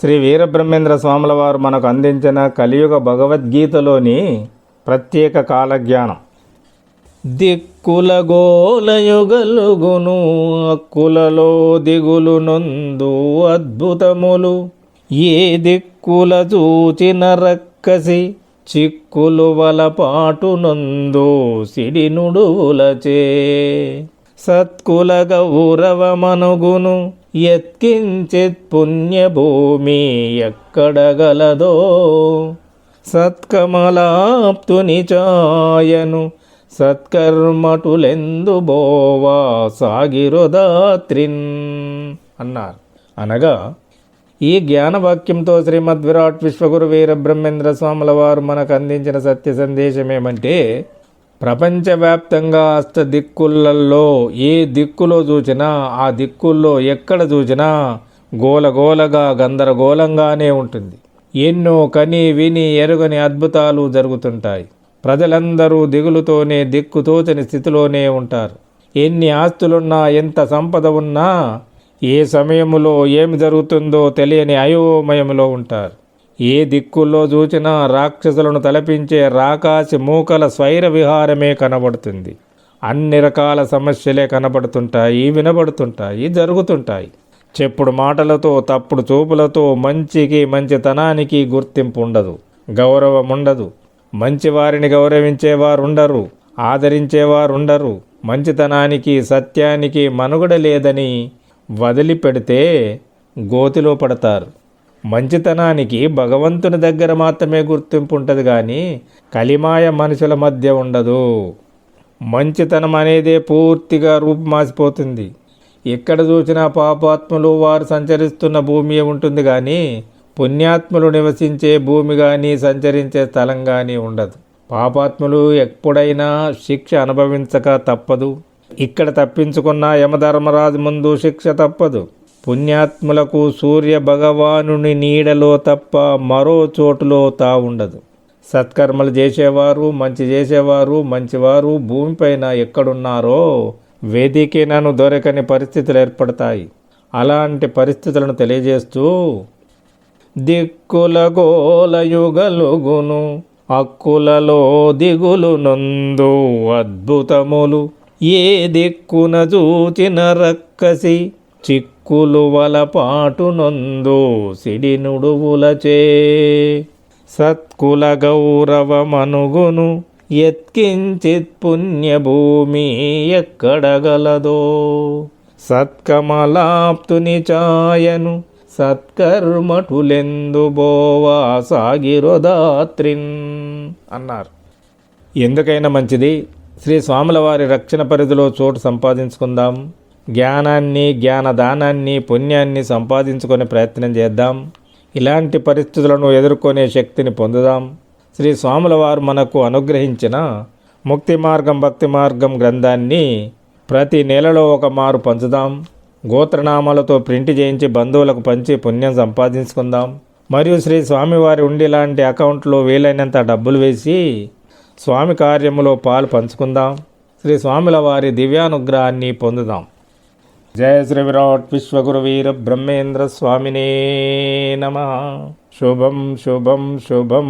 శ్రీ వీరబ్రహ్మేంద్ర స్వాముల వారు మనకు అందించిన కలియుగ భగవద్గీతలోని ప్రత్యేక కాలజ్ఞానం. దిక్కుల గోలయుగలుగును అక్కులలో దిగులు నొందు అద్భుతములు. ఏ దిక్కుల చూచిన రక్కసి చిక్కులు వలపాటు నొందు సిడినుడువులచే. సత్కుల గౌరవమనుగును ఎత్కించిత్ పుణ్యభూమి ఎక్కడగలదో సత్కమలాప్తుని చాయను సత్కర్మటులెందు బోవా సాగిరుదాత్రిన్ అన్నారు. అనగా ఈ జ్ఞానవాక్యంతో శ్రీమద్విరాట్ విశ్వగురు వీర బ్రహ్మేంద్ర స్వాముల వారు మనకు అందించిన సత్య సందేశం ఏమంటే ప్రపంచవ్యాప్తంగా అష్ట దిక్కులలో ఏ దిక్కులో చూచినా ఆ దిక్కుల్లో ఎక్కడ చూచినా గోలగోలగా గందరగోళంగానే ఉంటుంది. ఎన్నో కని విని ఎరుగని అద్భుతాలు జరుగుతుంటాయి. ప్రజలందరూ దిగులుతోనే దిక్కుతోచని స్థితిలోనే ఉంటారు. ఎన్ని ఆస్తులున్నా ఎంత సంపద ఉన్నా ఏ సమయములో ఏమి జరుగుతుందో తెలియని అయోమయములో ఉంటారు. ఏ దిక్కుల్లో చూచినా రాక్షసులను తలపించే రాకాసి మూకల స్వైర విహారమే కనబడుతుంది. అన్ని రకాల సమస్యలే కనబడుతుంటాయి వినబడుతుంటాయి జరుగుతుంటాయి. చెప్పుడు మాటలతో తప్పుడు చూపులతో మంచికి మంచితనానికి గుర్తింపు ఉండదు గౌరవం ఉండదు. మంచివారిని గౌరవించేవారు ఉండరు ఆదరించేవారు ఉండరు మంచితనానికి సత్యానికి మనుగడ లేదని వదిలిపెడితే గోతిలో పడతారు. మంచితనానికి భగవంతుని దగ్గర మాత్రమే గుర్తింపు ఉంటుంది కానీ కలిమాయ మనుషుల మధ్య ఉండదు. మంచితనం అనేదే పూర్తిగా రూపుమాసిపోతుంది ఎక్కడ చూసినా పాపాత్ములు వారు సంచరిస్తున్న భూమి ఉంటుంది కానీ పుణ్యాత్ములు నివసించే భూమి కానీ సంచరించే స్థలం కానీ ఉండదు. పాపాత్ములు ఎప్పుడైనా శిక్ష అనుభవించక తప్పదు. ఇక్కడ తప్పించుకున్న యమధర్మరాజు ముందు శిక్ష తప్పదు. పుణ్యాత్ములకు సూర్య భగవానుని నీడలో తప్ప మరో చోటులో తా ఉండదు. సత్కర్మలు చేసేవారు మంచి చేసేవారు మంచివారు భూమిపైన ఎక్కడున్నారో వేదికనను దొరకని పరిస్థితులు ఏర్పడతాయి. అలాంటి పరిస్థితులను తెలియజేస్తూ దిక్కుల గోలయుగలుగును అక్కులలో దిగులు నందు అద్భుతములు. ఏ దిక్కున చూచిన రక్కసి చిక్కులువల వలపాటు నొందు సిడి సత్కుల గౌరవమనుగును ఎత్కించిత్ పుణ్యభూమి ఎక్కడగలదో. సత్కమలాప్తుని చాయను సత్కర్మఠులెందు బోవా సాగిరుదాత్రిన్ అన్నారు. ఎందుకైనా మంచిది. శ్రీ స్వాముల వారి రక్షణ పరిధిలో చోటు సంపాదించుకుందాం. జ్ఞానాన్ని జ్ఞానదానాన్ని పుణ్యాన్ని సంపాదించుకునే ప్రయత్నం చేద్దాం. ఇలాంటి పరిస్థితులను ఎదుర్కొనే శక్తిని పొందుదాం. శ్రీ స్వాముల వారు మనకు అనుగ్రహించిన ముక్తి మార్గం భక్తి మార్గం గ్రంథాన్ని ప్రతి నెలలో ఒక మారు పంచుదాం. గోత్రనామాలతో ప్రింట్ చేయించి బంధువులకు పంచి పుణ్యం సంపాదించుకుందాం. మరియు శ్రీ స్వామివారి ఉండి లాంటి అకౌంట్లో వీలైనంత డబ్బులు వేసి స్వామి కార్యములో పాలు పంచుకుందాం. శ్రీ స్వాముల వారి దివ్యానుగ్రహాన్ని పొందుదాం. జయ శ్రీ విరాట్ విశ్వగురు వీర బ్రహ్మేంద్ర స్వామినే నమ. శుభం శుభం శుభం.